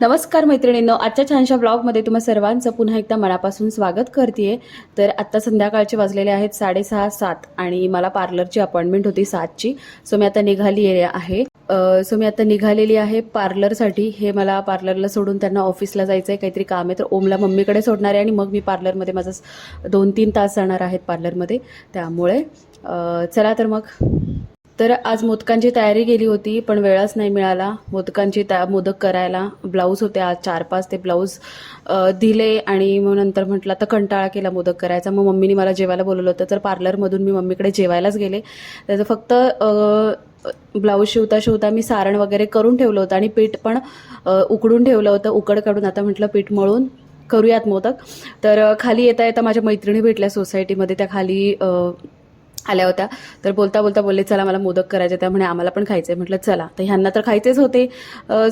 नमस्कार मैत्रिणींनो आजच्या छानशा ब्लॉगमध्ये तुम्हा सर्वांचं पुन्हा एकदा मनापासून स्वागत करते तर आत्ता संध्याकाळचे वाजलेले आहेत साडेसहा सात आणि मला पार्लरची अपॉइंटमेंट होती सातची. सो मी आता निघाली आहे सो मी आता निघालेली आहे पार्लरसाठी हे मला पार्लरला सोडून त्यांना ऑफिसला जायचं आहे काहीतरी काम आहे तर ओमला मम्मीकडे सोडणार आहे आणि मग मी पार्लरमध्ये माझा दोन तीन तास जाणार आहेत पार्लरमध्ये त्यामुळे चला तर मग. तर आज मोदकांची तयारी केली होती पण वेळच नाही मिळाला. मोदकांची त्या मोदक करायला ब्लाऊज होते आज चार पाच ते ब्लाऊज दिले आणि मग नंतर म्हटलं तर कंटाळा केला मोदक करायचा. मग मम्मीने मला जेवायला बोलवलं होतं तर पार्लरमधून मी मम्मीकडे जेवायलाच गेले. त्याचं फक्त ब्लाऊज शिवता शिवता मी सारण वगैरे करून ठेवलं होतं आणि पीठ पण उकडून ठेवलं होतं उकड काढून. आता म्हटलं पीठ मळून करूयात मोदक. तर खाली येता येता माझ्या मैत्रिणी भेटल्या सोसायटीमध्ये. त्या खाली आल्या होत्या. तर बोलता बोलता बोलले चला मला मोदक करायचे त्या म्हणे आम्हाला पण खायचे म्हटलं चला. तर ह्यांना तर खायचेच होते.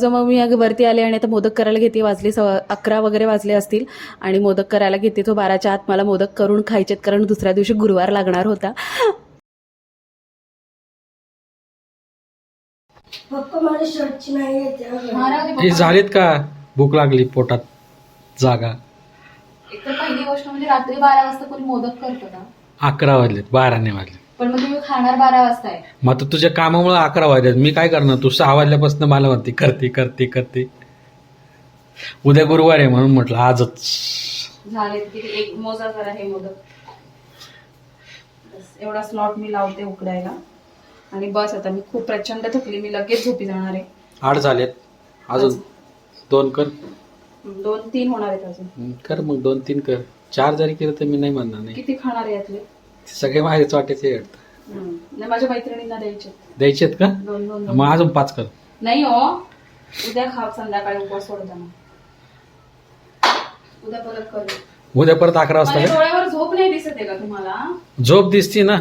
जो मग मी वरती आले आणि आता मोदक करायला घेते वाजले सव अकरा वगैरे वाजले असतील. आणि मोदक करायला घेते तो बाराच्या आत. मला मोदक करून खायचेत कारण दुसऱ्या दिवशी गुरुवार लागणार होता. पप्पा मला शर्टची नाही येते हे झालेत का? भूक लागली पोटात जागा. एक तर पहिली गोष्ट म्हणजे रात्री बारा वाजता कोणी मोदक करतो का अकरा वाजलेत बारा नाही वाजले. पण मग तुम्ही खाणार बारा वाजता आहे मग आता तुझ्या कामामुळे अकरा वाजलेत. मी काय करणार? तू सहा वाजल्यापासून मला म्हणते करते करते करते. उद्या गुरुवार आहे म्हणून म्हटलं आजच. झाले किती एक मोजा करा हे मोदक. बस एवढा स्लॉट मी लावते उकडायला. आणि बस आता मी खूप प्रचंड थकली मी लगेच झोपी जाणार आहे. आठ झालेत. अजून दोन कर. दोन तीन होणार आहेत अजून. कर मग दोन तीन कर. चार जरी केलं तर मी नाही म्हणणार नाही. किती खाणार आहे यातले? सगळे माझेच वाटायचे आहेत. हम्म. नाही माझ्या मैत्रिणींना द्यायचे. द्यायचे आहेत का? दोन दोन दोन. मग अजून पाच कर. नाही हो. उद्या खा संध्याकाळी उपवास सोडताना उद्या परत करू. उद्या परत अकरा वाजता माझ्या का? डोळ्यावर झोप नाही दिसत आहे का तुम्हाला? झोप दिसती ना.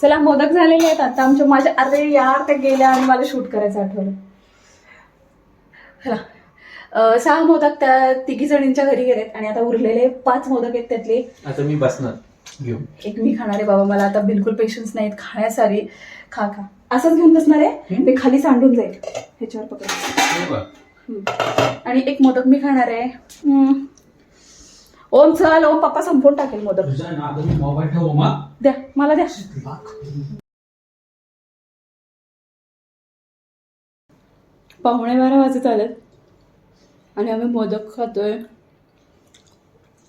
चला मोदक झालेले आहेत आता. आमच्या माझ्या अरे यार ते गेल्या आणि मला शूट करायचं आठवलं. चला. सहा मोदक त्या तिघी जणींच्या घरी गेलेत आणि आता उरलेले पाच मोदक आहेत त्यातले. आता मी बसणार. एक मी खाणार आहे बाबा मला आता बिलकुल पेशन्स नाहीत. खाण्यासारी खा खा. असंच घेऊन बसणार आहे? ते खाली सांडून जाईल. ह्याच्यावर पकड. आणि एक मोदक मी खाणार आहे. ओम चल ओम पप्पा संपवून टाकेल मोदक. द्या मला द्या. पाहुणे बारा वाजत आलेत. आणि आम्ही मोदक खातोय.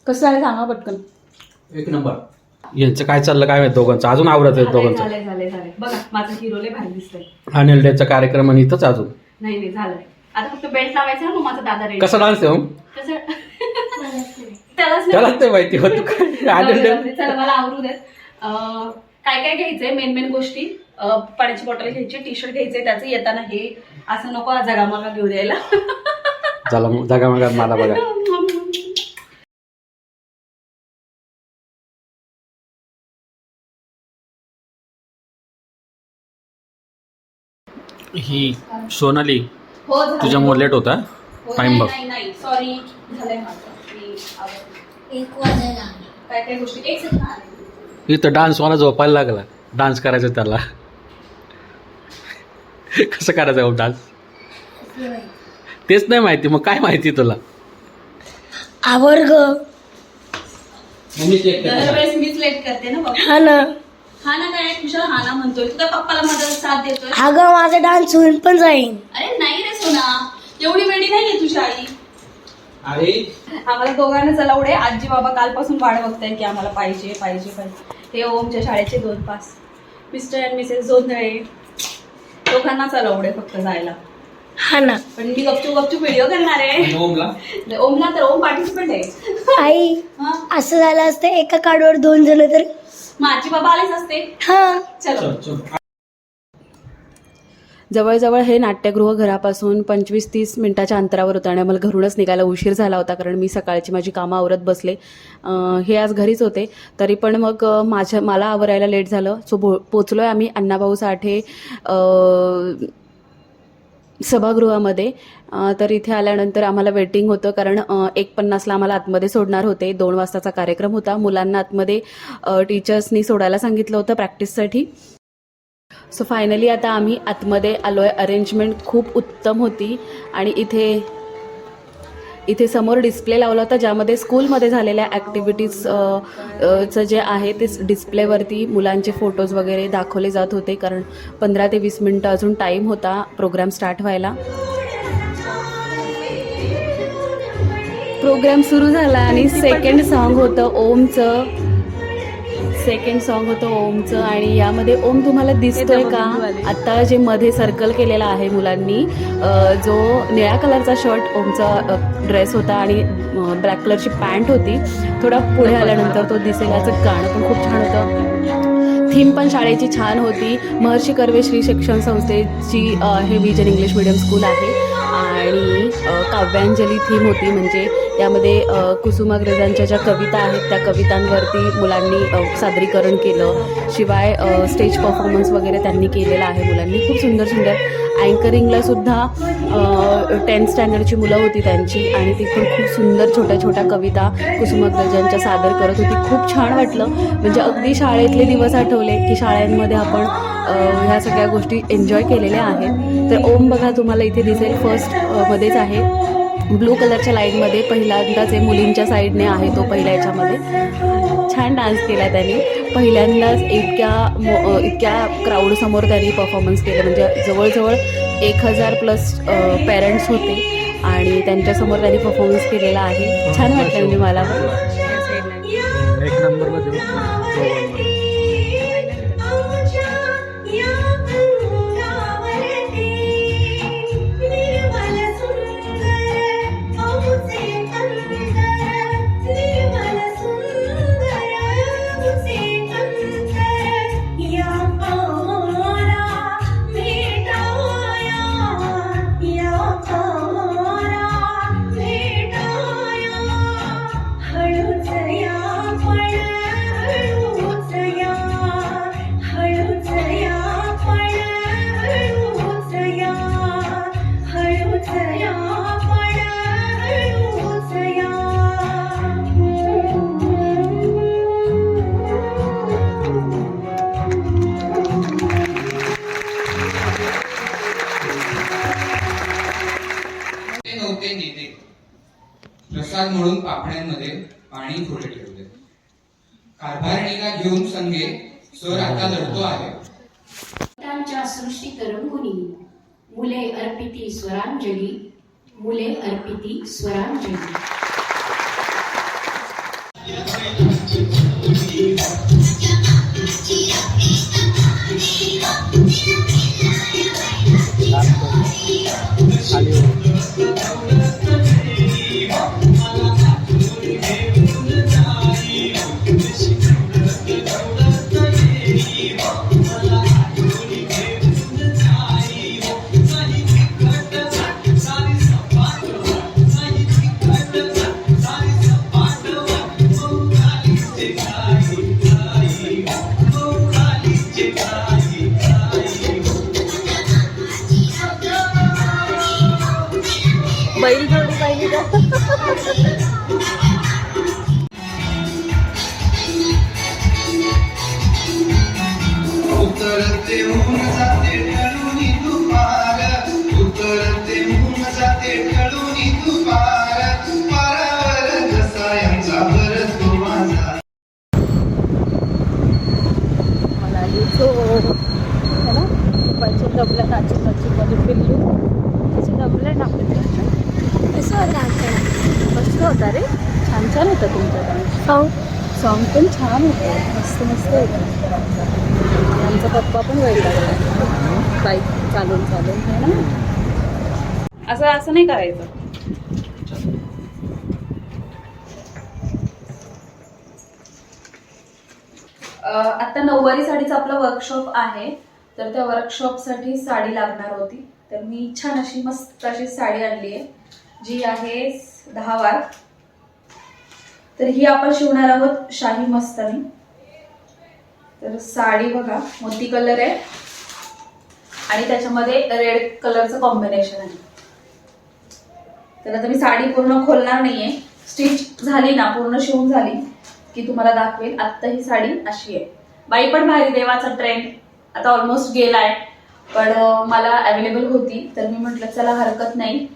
कसं आहे सांगा पटकन. एक नंबर. यांचं काय चाललं काय माहीत दोघांचं? अजून आवडत आहे दोघांचं. झाले झाले झाले. बघा माझं भारी दिसतंय. अनिल डेचा कार्यक्रम आणि इथंच अजून. नाही नाही झालंय. आता फक्त बेल्ट लावायचा ना मग माझा दादा रेडी कसा डान्स आहे हो? कसं? त्यालाच नाही त्यालाच ते माहिती होत. काय अनिल जाऊ दे, डे चला मला आवरू देत. अं, काय काय घ्यायचंय? मेन मेन गोष्टी. अं, पाण्याची बॉटल घ्यायची टी शर्ट घ्यायचंय त्याचं येताना हे. असं नको जगामागा घेऊ द्यायला झाला मग जागा मग मला बघा. ही सोनाली हो झालं. तुझ्यामुळे लेट होता? हो, टाइम नाही, बघ. नाही नाही सॉरी झालंय माझं. मी आवरते. एक वाजायला. काय काय गोष्टी? एक सेकंद आले. इथं डान्स मला झोपायला लागला. डान्स करायचा त्याला. कसं करायचं डान्स तेच नाही माहिती. मग काय माहिती तुला? आवर ग दरवेळेस मीच लेट करते ना हा ना. हा ना काय? हा ना म्हणतोय. तुझ्या पप्पाला मदत साथ देतोय. अगं माझा डान्स होऊन पण जाईन. अरे नाही रे सोना. एवढी वेळी नाहीये तुझी आई. अरे. आम्हाला दोघांना चला उडे. आजी बाबा कालपासून वाट बघताय की आम्हाला पाहिजे पाहिजे पाहिजे. हे ओमच्या शाळेचे दोन pass. Mister and missus Jondhale. दोघांना चला उडे फक्त जायला. हा ना. पण मी गपचूप गपचूप व्हिडिओ करणार आहे. ओमला? ओमला तर ओम पार्टिसिपेंट आहे. आई हा? असं झालं असतं एका कार्डवर दोन जण तर. माझी बाबा आलेच असते. हा. चलो. जवळजवळ हे नाट्यगृह घरापासून पंचवीस तीस मिनिटाच्या अंतरावर होतं आणि आम्हाला घरूनच निघायला उशीर झाला होता कारण मी सकाळची माझी कामं आवरत बसले. अं, हे आज घरीच होते. तरी पण मग अं, माझ्या मला आवरायला लेट झालं. सो भो पोचलो आहे आम्ही अण्णाभाऊ साठे अं, सभागृहामध्ये. तर इथे आल्यानंतर आम्हाला वेटिंग होतं कारण एक पन्नासला आम्हाला आतमध्ये सोडणार होते. दोन वाजताचा कार्यक्रम होता. मुलांना आतमध्ये टीचर्सनी सोडायला सांगितलं होतं प्रॅक्टिससाठी सो फायनली आता आम्ही आतमध्ये आलो आहे अरेंजमेंट खूप उत्तम होती. आणि इथे इथे समोर डिस्प्ले लावला होता ज्यामध्ये स्कूलमध्ये झालेल्या ॲक्टिव्हिटीज चं जे आहे ते डिस्प्लेवरती मुलांचे फोटोज वगैरे दाखवले जात होते. कारण पंधरा ते वीस मिनटं अजून टाईम होता प्रोग्राम स्टार्ट व्हायला. प्रोग्राम सुरू झाला आणि सेकंड सॉन्ग होतं ओमचं. सेकंड सॉन्ग होतं ओमचं आणि यामध्ये ओम तुम्हाला दिसतोय का? आता जे मध्ये सर्कल केलेला आहे मुलांनी जो निळ्या कलरचा शर्ट ओमचा ड्रेस होता आणि ब्लॅक कलरची पॅन्ट होती थोडा पुढे आल्यानंतर तो दिसेल. याचं गाणं पण खूप छान होतं. थीम पण शाळेची छान होती. महर्षी कर्वे श्री शिक्षण संस्थेची हे विजन इंग्लिश मिडियम स्कूल आहे. आणि काव्यांजली थीम होती म्हणजे यामध्ये कुसुमाग्रजांच्या ज्या कविता आहेत त्या कवितांवरती मुलांनी सादरीकरण केलं. शिवाय स्टेज परफॉर्मन्स वगैरे त्यांनी केलेला आहे मुलांनी. खूप सुंदर सुंदर. अँकरिंगला सुद्धा टेन्थ स्टँडर्डची मुलं होती त्यांची आणि ती पण खूप सुंदर छोट्या छोट्या कविता कुसुमाग्रजांच्या सादर करत होती. खूप छान वाटलं. म्हणजे अगदी शाळेतले दिवस आठवले की शाळांमध्ये आपण ह्या सगळ्या गोष्टी एन्जॉय केलेल्या आहेत. तर ओम बघा तुम्हाला इथे दिसेल फर्स्ट मध्येच आहे. ब्लू कलरच्या लाईनमध्ये पहिल्यांदाच आहे मुलींच्या साईडने आहे तो पहिल्या याच्यामध्ये. छान डान्स केला त्याने. पहिल्यांदाच इतक्या मो- इतक्या क्राऊडसमोर त्यांनी परफॉर्मन्स केलं. म्हणजे जवळजवळ एक हजार प्लस पेरेंट्स होते आणि त्यांच्यासमोर त्यांनी परफॉर्मन्स केलेला आहे. छान वाटलं म्हणजे मला. प्रसाद म्हणून पापण्यांमध्ये पाणी थोडे ठेवले. कारभारणीला घेऊन संगे सर आता लढतो आहे. त्यांच्या सृष्टी तरंगुनी मुले अर्पिती स्वरांजली. मुले अर्पिती स्वरांजली. उतरते होऊन जाते उतरते जाते पारावर यांचा भर तो माझा. म्हणाली तो है ना? पाहिजे दबलं नाची नाची मध्ये पिल्लू त्याचे दबलं ना कसं होतं मस्त होता रे. छान छान होता तुमचा डान्स सॉन्ग सॉन्ग पण छान होतं. मस्त मस्त होतं. आमचा पप्पा पण वेळ लागला बाईक चालून चालून ना? असं असं नाही करायचं. आता नऊवारी साडीचा आपला वर्कशॉप आहे. तर त्या वर्कशॉपसाठी साडी लागणार होती. तर मी छान अशी मस्त अशी साडी आणली आहे जी आहे दहा वार. तर ही आपण शिवणार आहोत शाही मस्तानी. तर साडी बघा मोती कलर आहे. आणि त्याच्यामध्ये रेड कलरचं कॉम्बिनेशन आहे. तर आता मी साडी पूर्ण खोलणार नाहीये. स्टिच झाली ना पूर्ण शिवून झाली की तुम्हाला दाखवेल आत्ता ही साडी अशी आहे. बाई पण भारी देवाचा ट्रेंड आता ऑलमोस्ट गेलाय. पण मला अवेलेबल होती. तर मी म्हटलं चला हरकत नाही.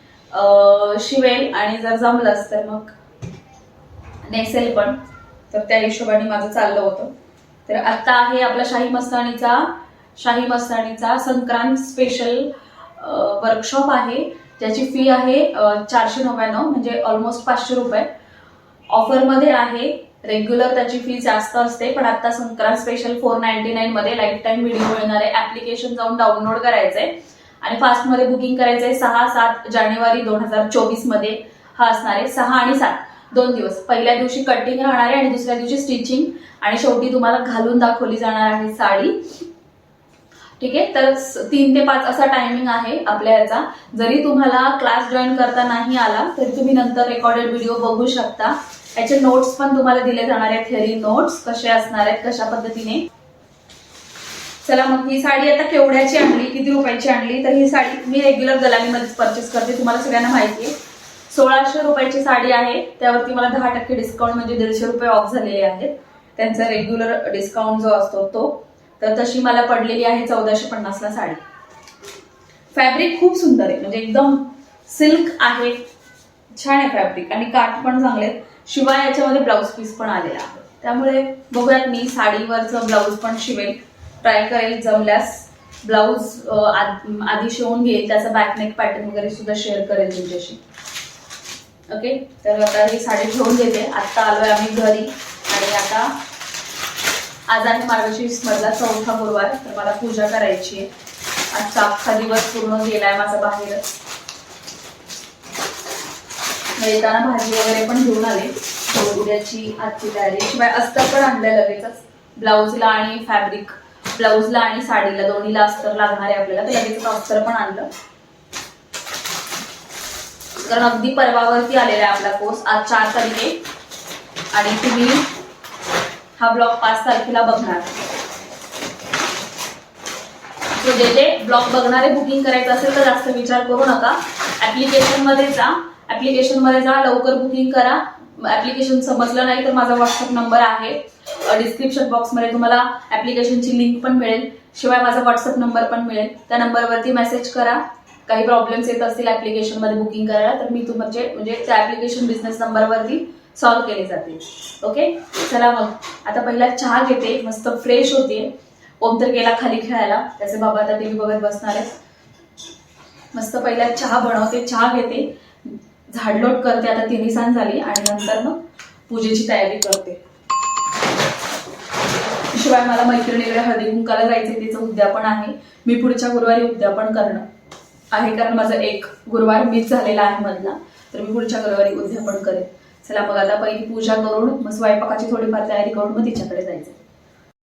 शिवेल आणि जर जमलंच तर मग नेसेल पण. तर त्या हिशोबाने माझं चाललं होतं. तर आत्ता आहे आपला शाही मस्तानीचा शाही मस्तानीचा संक्रांत स्पेशल वर्कशॉप आहे. ज्याची फी आहे चारशे नव्याण्णव म्हणजे ऑलमोस्ट पाचशे रुपये. ऑफरमध्ये आहे रेग्युलर त्याची फी जास्त असते पण आता संक्रांत स्पेशल फोर नाईन्टी नाईनमध्ये लाईफ टाईम व्हिडिओ मिळणार आहे ॲप्लिकेशन जाऊन डाउनलोड करायचं आहे आणि फास्टमध्ये बुकिंग करायचं आहे सहा सात जानेवारी दोन हजार चोवीसमध्ये हा असणार आहे सहा आणि सात. दोन दिवस. पहिल्या दिवशी कटिंग राहणार आहे आणि दुसऱ्या दिवशी स्टिचिंग आणि शेवटी तुम्हाला घालून दाखवली जाणार आहे साडी. ठीक आहे? तर तीन ते पाच असा टायमिंग आहे आपल्या याचा. जरी तुम्हाला क्लास जॉईन करता नाही आला तरी तुम्ही नंतर रेकॉर्डेड व्हिडिओ बघू शकता. याचे नोट्स पण तुम्हाला दिले जाणार आहेत. थेअरी नोट्स कसे असणार आहेत कशा पद्धतीने. चला मग ही साडी आता केवढ्याची आणली किती रुपयाची आणली? तर ही साडी मी रेग्युलर गलानीमध्येच परचेस करते. तुम्हाला सगळ्यांना माहिती आहे. सोळाशे रुपयाची साडी आहे. त्यावरती मला दहा टक्के डिस्काउंट म्हणजे दीडशे रुपये ऑफ झालेले आहेत. त्यांचा रेग्युलर डिस्काउंट जो असतो तो. तर तशी मला पडलेली आहे चौदाशे पन्नासला साडी. फॅब्रिक खूप सुंदर आहे. म्हणजे एकदम सिल्क आहे. छान आहे फॅब्रिक आणि काठ पण चांगले आहेत. शिवाय याच्यामध्ये ब्लाऊज पीस पण आलेला आहे. त्यामुळे बघूयात मी साडीवरचं ब्लाऊज पण शिवेल. ट्राय करेल जमल्यास. ब्लाऊज आधी शिवून घेईल. त्याचा बॅकनेक पॅटर्न वगैरे सुद्धा शेअर करेल तुमच्याशी. ओके? तर आता ही साडी ठेवून देते आत्ता आलोय आम्ही घरी. आणि आता आज आणि मार्गशीर्ष मधला चौथा गुरुवार. तर मला पूजा करायची आहे. आजचा अख्खा दिवस पूर्ण गेलाय माझा बाहेरच येताना भाजी वगैरे पण घेऊन आले. उद्याची आजची तयारी. शिवाय अस्तर पण आणलंय लगेचच. ब्लाऊजला आणि फॅब्रिक ब्लाऊजला आणि साडीला. दोन्हीला अस्तर लागणार आहे आपल्याला. तर लगेचच अस्तर पण आणलं. कारण अगदी परवावरती आलेला आहे आपला कोर्स आज चार तारखे. आणि तुम्ही हा ब्लॉग पाच तारखेला बघणार. तो जे जे ब्लॉग बघणारे बुकिंग करायचं असेल तर जास्त विचार करू नका. ऍप्लिकेशनमध्ये जा. ऍप्लिकेशनमध्ये जा लवकर बुकिंग करा. ऍप्लिकेशन समजलं नाही तर माझा व्हॉट्सअप नंबर आहे. डिस्क्रिप्शन बॉक्समध्ये तुम्हाला ऍप्लिकेशनची लिंक पण मिळेल. शिवाय माझा व्हॉट्सअप नंबर पण मिळेल. त्या नंबरवरती मेसेज करा. काही प्रॉब्लेम्स येत असतील ऍप्लिकेशनमध्ये बुकिंग करायला तर मी तुमचे म्हणजे त्या ऍप्लिकेशन बिझनेस नंबरवरती सॉल्व्ह केले जाते ओके चला मग. आता पहिला चहा घेते. मस्त फ्रेश होते. ओम तर गेला खाली खेळायला. त्याचे बाबा आता टीव्ही बघत बसणार आहेत. मस्त पहिला चहा बनवते चहा घेते. झाडलोट करते. आता तिन्ही सांज झाली. आणि नंतर मग पूजेची तयारी करते. शिवाय मला मैत्रिणीकडे हळदी कुंकाला जायचे तिचं उद्यापन आहे. मी पुढच्या गुरुवारी उद्यापन करणं आहे कारण माझा एक गुरुवार मिस झालेला आहे मधला. तर मी पुढच्या गुरुवारी उद्यापन करेन. चला मग आता पहिली पूजा करून मग स्वयंपाकाची थोडीफार तयारी करून मग तिच्याकडे जायचं.